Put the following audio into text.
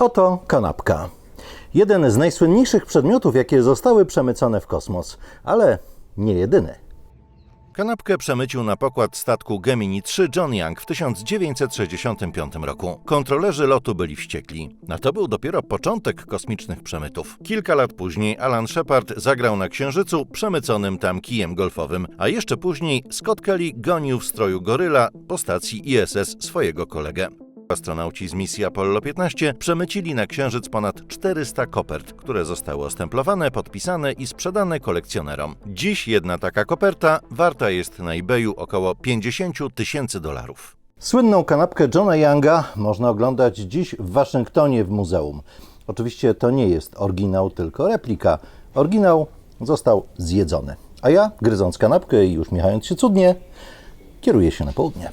Oto kanapka. Jeden z najsłynniejszych przedmiotów, jakie zostały przemycone w kosmos, ale nie jedyny. Kanapkę przemycił na pokład statku Gemini 3 John Young w 1965 roku. Kontrolerzy lotu byli wściekli. A to był dopiero początek kosmicznych przemytów. Kilka lat później Alan Shepard zagrał na Księżycu przemyconym tam kijem golfowym, a jeszcze później Scott Kelly gonił w stroju goryla po stacji ISS swojego kolegę. Astronauci z misji Apollo 15 przemycili na Księżyc ponad 400 kopert, które zostały ostemplowane, podpisane i sprzedane kolekcjonerom. Dziś jedna taka koperta warta jest na eBayu około 50 tysięcy dolarów. Słynną kanapkę Johna Younga można oglądać dziś w Waszyngtonie w muzeum. Oczywiście to nie jest oryginał, tylko replika. Oryginał został zjedzony. A ja, gryząc kanapkę i uśmiechając się cudnie, kieruję się na południe.